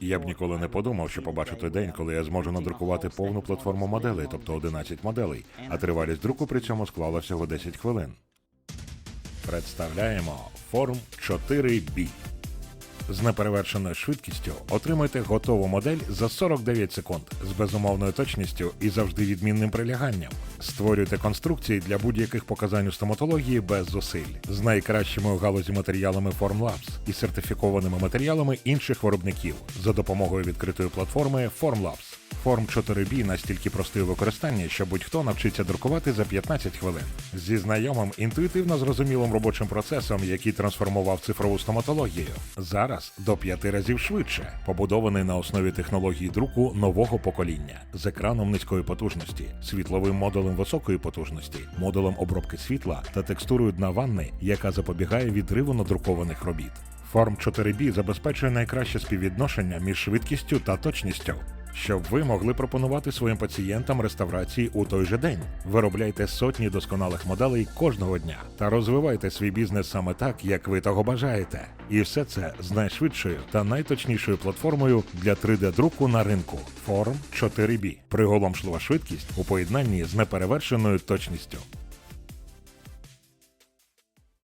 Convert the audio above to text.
Я б ніколи не подумав, що побачу той день, коли я зможу надрукувати повну платформу моделей, тобто 11 моделей, а тривалість друку при цьому склала всього 10 хвилин. Представляємо Form 4B. З неперевершеною швидкістю отримайте готову модель за 49 секунд з безумовною точністю і завжди відмінним приляганням. Створюйте конструкції для будь-яких показань у стоматології без зусиль з найкращими у галузі матеріалами Formlabs і сертифікованими матеріалами інших виробників за допомогою відкритої платформи Formlabs. Form 4B настільки простий у використанні, що будь-хто навчиться друкувати за 15 хвилин. Зі знайомим інтуїтивно зрозумілим робочим процесом, який трансформував цифрову стоматологію. Зараз до 5 разів швидше, побудований на основі технології друку нового покоління з екраном низької потужності, світловим модулем високої потужності, модулем обробки світла та текстурою дна ванни, яка запобігає відриву надрукованих робіт. Form 4B забезпечує найкраще співвідношення між швидкістю та точністю щоб ви могли пропонувати своїм пацієнтам реставрації у той же день. Виробляйте сотні досконалих моделей кожного дня та розвивайте свій бізнес саме так, як ви того бажаєте. І все це з найшвидшою та найточнішою платформою для 3D-друку на ринку Form 4B. Приголомшлива швидкість у поєднанні з неперевершеною точністю.